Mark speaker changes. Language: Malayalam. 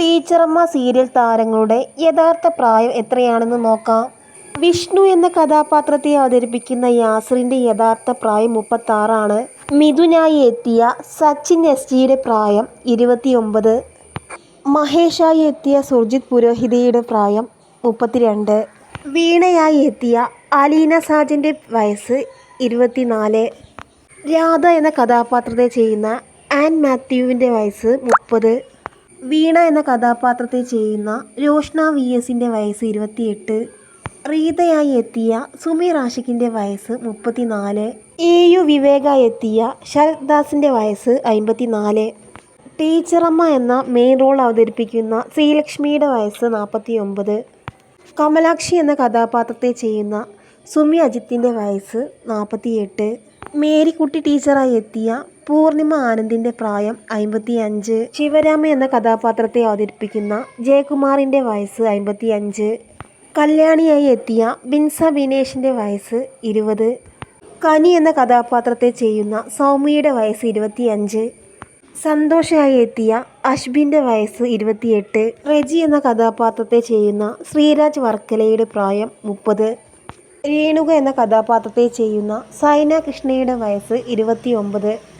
Speaker 1: ടീച്ചറമ്മ സീരിയൽ താരങ്ങളുടെ യഥാർത്ഥ പ്രായം എത്രയാണെന്ന് നോക്കാം. വിഷ്ണു എന്ന കഥാപാത്രത്തെ അവതരിപ്പിക്കുന്ന യാസറിന്റെ യഥാർത്ഥ പ്രായം മുപ്പത്താറാണ്. മിഥുനായി എത്തിയ സച്ചിൻ എസ് ജിയുടെ പ്രായം ഇരുപത്തിയൊമ്പത്. മഹേഷായി എത്തിയ സുർജിത് പുരോഹിതയുടെ പ്രായം മുപ്പത്തിരണ്ട്. വീണയായി എത്തിയ അലീന സാജന്റെ വയസ്സ് ഇരുപത്തിനാല്. രാധ എന്ന കഥാപാത്രത്തെ ചെയ്യുന്ന ആൻ മാത്യുവിന്റെ വയസ്സ് മുപ്പത്. വീണ എന്ന കഥാപാത്രത്തെ ചെയ്യുന്ന രോഷ്ന വി എസിന്റെ വയസ്സ് ഇരുപത്തിയെട്ട് റീതയായി എത്തിയ സുമി റാഷിക്കിന്റെ വയസ്സ് മുപ്പത്തിനാല് എ യു വിവേക എത്തിയ ശരത് ദാസിന്റെ വയസ്സ് അമ്പത്തിനാല്. ടീച്ചറമ്മ എന്ന മെയിൻ റോൾ അവതരിപ്പിക്കുന്ന ശ്രീലക്ഷ്മിയുടെ വയസ്സ് നാൽപ്പത്തി ഒമ്പത് കമലാക്ഷി എന്ന കഥാപാത്രത്തെ ചെയ്യുന്ന സുമി അജിത്തിന്റെ വയസ്സ് നാൽപ്പത്തിയെട്ട് മേരിക്കുട്ടി ടീച്ചറായി എത്തിയ പൂർണിമ ആനന്ദിന്റെ പ്രായം അമ്പത്തി അഞ്ച് ശിവരാമ എന്ന കഥാപാത്രത്തെ അവതരിപ്പിക്കുന്ന ജയകുമാറിന്റെ വയസ്സ് അമ്പത്തി അഞ്ച് കല്യാണിയായി എത്തിയ ബിൻസ ബിനേഷിന്റെ വയസ്സ് ഇരുപത്. കനി എന്ന കഥാപാത്രത്തെ ചെയ്യുന്ന സൗമ്യയുടെ വയസ്സ് ഇരുപത്തിയഞ്ച്. സന്തോഷായി എത്തിയ അഷ്ബിന്റെ വയസ്സ് ഇരുപത്തിയെട്ട്. റെജി എന്ന കഥാപാത്രത്തെ ചെയ്യുന്ന ശ്രീരാജ് വർക്കലയുടെ പ്രായം മുപ്പത്. രേണുക എന്ന കഥാപാത്രത്തെ ചെയ്യുന്ന സൈന കൃഷ്ണയുടെ വയസ്സ് ഇരുപത്തിയൊമ്പത്.